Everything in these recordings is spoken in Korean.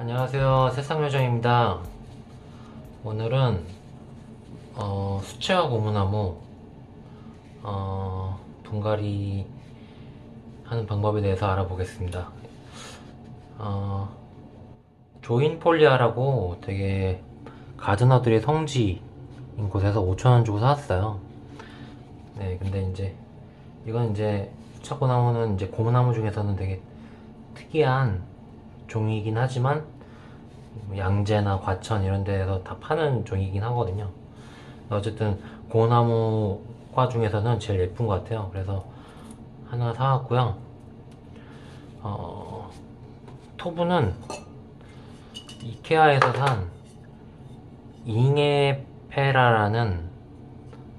안녕하세요. 세상요정입니다. 오늘은 어, 수채화 고무나무 어, 분갈이 하는 방법에 대해서 알아보겠습니다. 어, 조인폴리아라고 되게 가드너들의 성지인 곳에서 5천원 주고 사왔어요. 네 근데 이제 이건 이제 수채화 고무나무는 이제 고무나무 중에서는 되게 특이한 종이긴 하지만 뭐 양재나 과천 이런 데서 다 파는 종이긴 하거든요. 어쨌든 고나무과 중에서는 제일 예쁜 것 같아요. 그래서 하나 사왔고요. 어, 토브는 이케아에서 산 잉에페라라는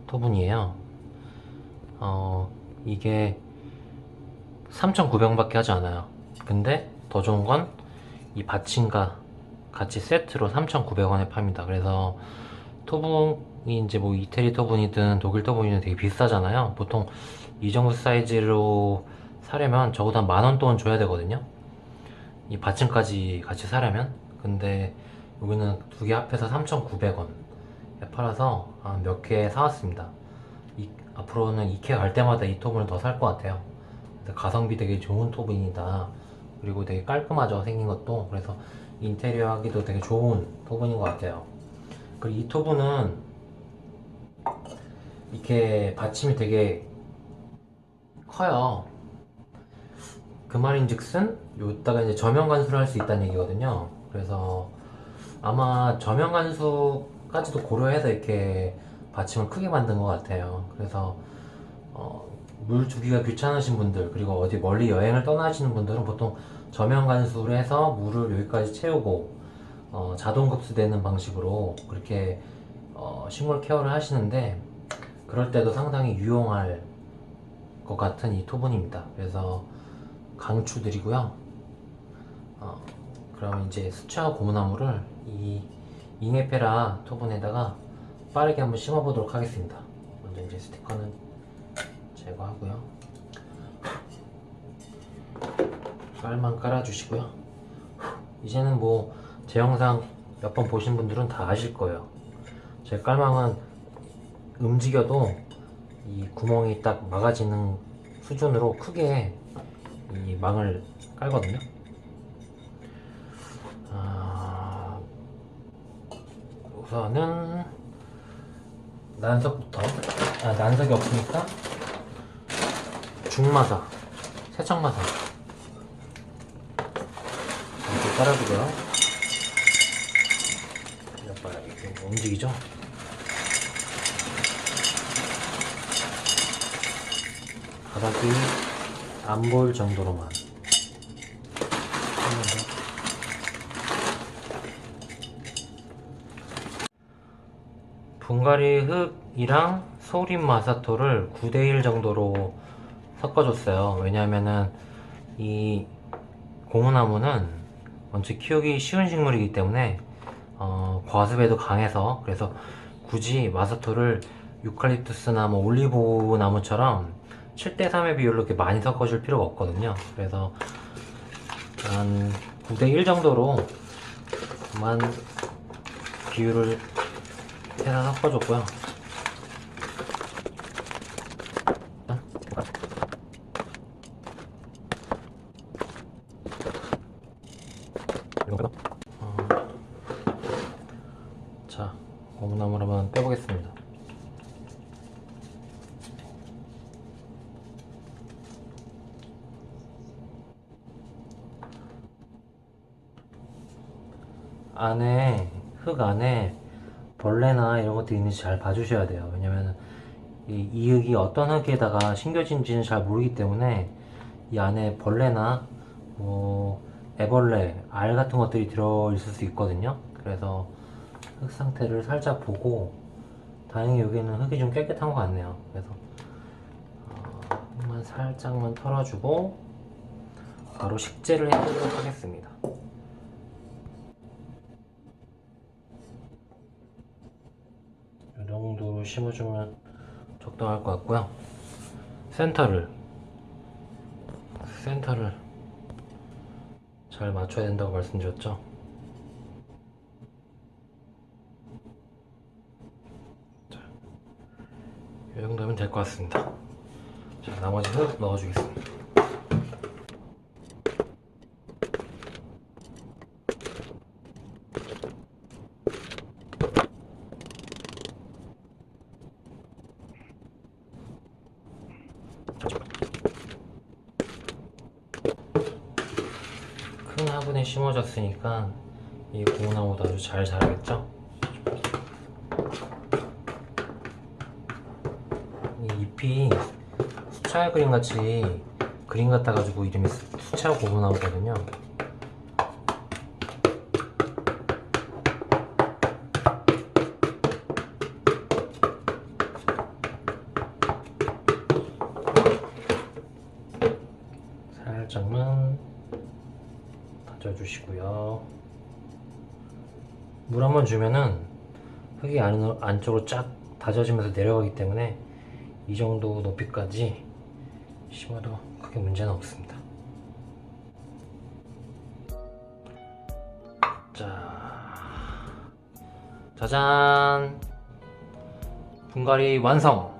토분이에요. 어, 이게 3,900원밖에 하지 않아요. 근데 더 좋은 건 이 받침과 같이 세트로 3,900원에 팝니다. 그래서 토분이 이제 뭐 이태리 토분이든 독일 토분이든 되게 비싸잖아요. 보통 이 정도 사이즈로 사려면 적어도 한 만원 동안 줘야 되거든요. 이 받침까지 같이 사려면. 근데 여기는 두 개 합해서 3,900원에 팔아서 몇 개 사왔습니다. 이- 앞으로는 이케아 갈 때마다 이 토분을 더 살 것 같아요. 가성비 되게 좋은 토분이다. 그리고 되게 깔끔하죠 생긴 것도 그래서 인테리어 하기도 되게 좋은 토분인 것 같아요. 그리고 이 토분은 이렇게 받침이 되게 커요. 그 말인즉슨 여기다가 이제 저면 간수를 할 수 있다는 얘기거든요. 그래서 아마 저면 간수까지도 고려해서 이렇게 받침을 크게 만든 것 같아요. 그래서 어, 물 주기가 귀찮으신 분들 그리고 어디 멀리 여행을 떠나시는 분들은 보통 저면 간수를 해서 물을 여기까지 채우고 어, 자동 급수되는 방식으로 그렇게 어, 식물 케어를 하시는데 그럴 때도 상당히 유용할 것 같은 이 토분입니다. 그래서 강추드리고요. 어, 그럼 이제 수채화 고무나무를 이 잉에페라 토분에다가 빠르게 한번 심어보도록 하겠습니다. 먼저 이제 스티커는 제거하고요. 깔만 깔아주시고요. 이제는 뭐 제 영상 몇 번 보신 분들은 다 아실 거예요. 제 깔망은 움직여도 이 구멍이 딱 막아지는 수준으로 크게 이 망을 깔거든요. 아, 우선은 난석부터 아 난석이 없으니까 중마사 세척마사 봐요. 이렇게 움직이죠? 바닥이 안 보일 정도로만. 분갈이 흙이랑 소림 마사토를 9대1 정도로 섞어줬어요. 왜냐하면은 이 고무나무는 먼저 키우기 쉬운 식물이기 때문에 어, 과습에도 강해서 그래서 굳이 마사토를 유칼립투스나 뭐 올리브 나무처럼 7대3의 비율로 이렇게 많이 섞어줄 필요가 없거든요. 그래서 한 9대1 정도로만 비율을 해서 섞어줬고요. 이건가? 어, 자, 고무나무를 한번 빼보겠습니다. 안에 흙 안에 벌레나 이런 것도 있는지 잘 봐주셔야 돼요. 왜냐면 이, 이 흙이 어떤 흙에다가 심겨진지는 잘 모르기 때문에 이 안에 벌레나 뭐 애벌레, 알 같은 것들이 들어 있을 수 있거든요. 그래서 흙 상태를 살짝 보고 다행히 여기는 흙이 좀 깨끗한 것 같네요. 그래서 어, 흙만 살짝만 털어주고 바로 식재를 해보도록 하겠습니다. 이 정도로 심어주면 적당할 것 같고요. 센터를 센터를 잘 맞춰야 된다고 말씀드렸죠. 이 정도면 될 것 같습니다. 자, 나머지 흙 넣어주겠습니다. 큰 화분에 심어졌으니까 이 고나무도 아주 잘 자라겠죠? 이 잎이 수채화 그림 같이 그림 같아가지고 이름이 수- 수채화 고무나무거든요. 살짝만 다져주시고요. 물 한 번 주면은 흙이 안, 안쪽으로 쫙 다져지면서 내려가기 때문에 이 정도 높이까지 심어도 크게 문제는 없습니다. 자, 짜잔! 분갈이 완성!